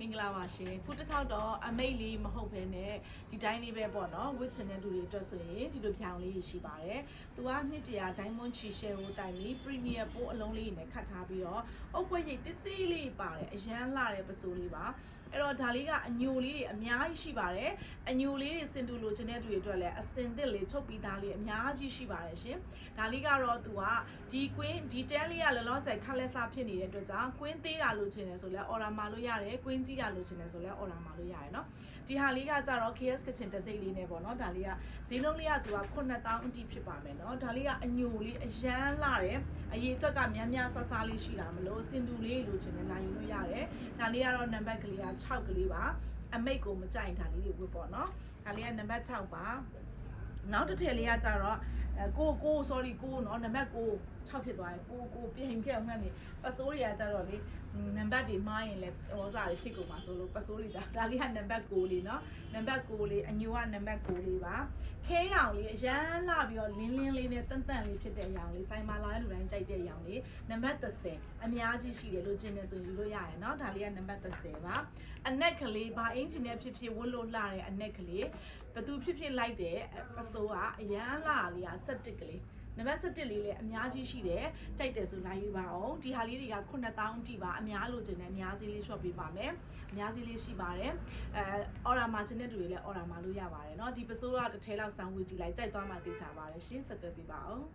မင်္ဂလာပါရှင်ခုတစ်ခေါက်တော့အမိတ်လေးမဟုတ်ဘဲနဲ့ဒီတိုင်းလေးပဲပေါ့နော်ဝစ်ချင်တဲ့လူတွေအတွက်ဆိုရင်ဒီလိုဖြောင်လေးရရှိပါတယ်သူကနှစ်တရာ diamond ချီရှယ်ကိုတိုင်ပြီး premier ပိုးအလုံးလေးနဲ့ခတ်ထားပြီးတော့အုပ်ွက်ရိတ်တိတိလေးပါတယ်အရန်လာတဲ့ပစိုးလေးပါအဲ့တော့ဒါလေးကအညိုလေးတွေအများကြီးရှိပါတယ်အညိုလေးတွေစင်တူလိုချင်တဲ့လူတွေအတွက်လည်းအစင်သစ်လေးချုပ်ပြီးသားလေးအများကြီးရှိပါတယ်ရှင်ဒါလေးကတော့သူကဒီကွင်းဒီတန်းလေးကလောလောဆယ်ခက်လက်စားဖြစ်နေတဲ့အတွက်ကြောင့်ကွင်းသေးတာလိုချင်တယ်ဆိုလဲ order မှာလို့ရတယ်ကွင်းကြီးတာလိုချင်တယ်ဆိုလဲ order မှာလို့ရတယ်เนาะဒီဟာလေးကကြတော့ KS Kitchen တစ်စိတ်လေးနဲ့ပေါ့เนาะဒါလေးကဈေးလုံးလေးကသူက9000အထိဖြစ်ပါမယ်เนาะဒါလေးကအညိုလေးအရန်လာတယ်အရေးအတွက်ကများများဆဆလေးရှိတာမလို့စင်တူလေးလိုချင်တယ်လာယူလို့ရတယ်ဒါလေးကတော့နံပါတ်ကလေးက 6ကလေးပါအမိတ်ကိုမကြိုက်တာလေးတွေဝတ်ပေါ့နော်ဒါလေးကနံပါတ်6ပါနောက်တစ်ထည်လေးကကြတော့ အဲကိုကို sorry ကိုနော်နံပါတ်ကို6ဖြစ်သွားတယ်ကိုကိုပြင်ခဲ့အောင်မှတ်နေပစိုးတွေကကြတော့လေနံပါတ်တွေမှားရင်လည်းရောစာတွေဖြစ်ကုန်မှာဆိုလို့ပစိုးတွေကြဒါလေးကနံပါတ်6လေးနော်နံပါတ်6လေးအညိုကနံပါတ်6လေးပါခဲရောင်လေးအရန်လာပြီးတော့လင်းလင်းလေးနဲ့တန်တန်လေးဖြစ်တဲ့ရောင်လေးဆိုင်မာလာရဲ့လူတိုင်းကြိုက်တဲ့ရောင်လေးနံပါတ်30အများကြီးရှိတယ်လို့ကျင်နေဆိုယူလို့ရတယ်နော်ဒါလေးကနံပါတ်30ပါအနက်ကလေးဘာအင်ဂျင်နဲ့ဖြစ်ဖြစ်ဝတ်လို့လှတဲ့အနက်ကလေးဘသူဖြစ်ဖြစ်လိုက်တယ်ပစိုးကအရန်လာလေးက7ကလေး နံပါတ်7လေးလည်းအများကြီးရှိတယ်တိုက်တယ်ဆိုလာယူပါအောင်ဒီဟာလေးတွေက9000တိပါအများလိုချင်တယ်အများကြီးလေး shop ပေးပါမယ်အများကြီးလေးရှိပါတယ်အဲ order မှာချင်တဲ့လူတွေလည်း order မှာလို့ရပါတယ်เนาะဒီပစိုးကတစ်ထဲလောက်ဆောင်းဝေးကြည့်လိုက်ကြိုက်သွားမှသိချပါတယ်ရှင်းဆက်သွယ်ပေးပါအောင်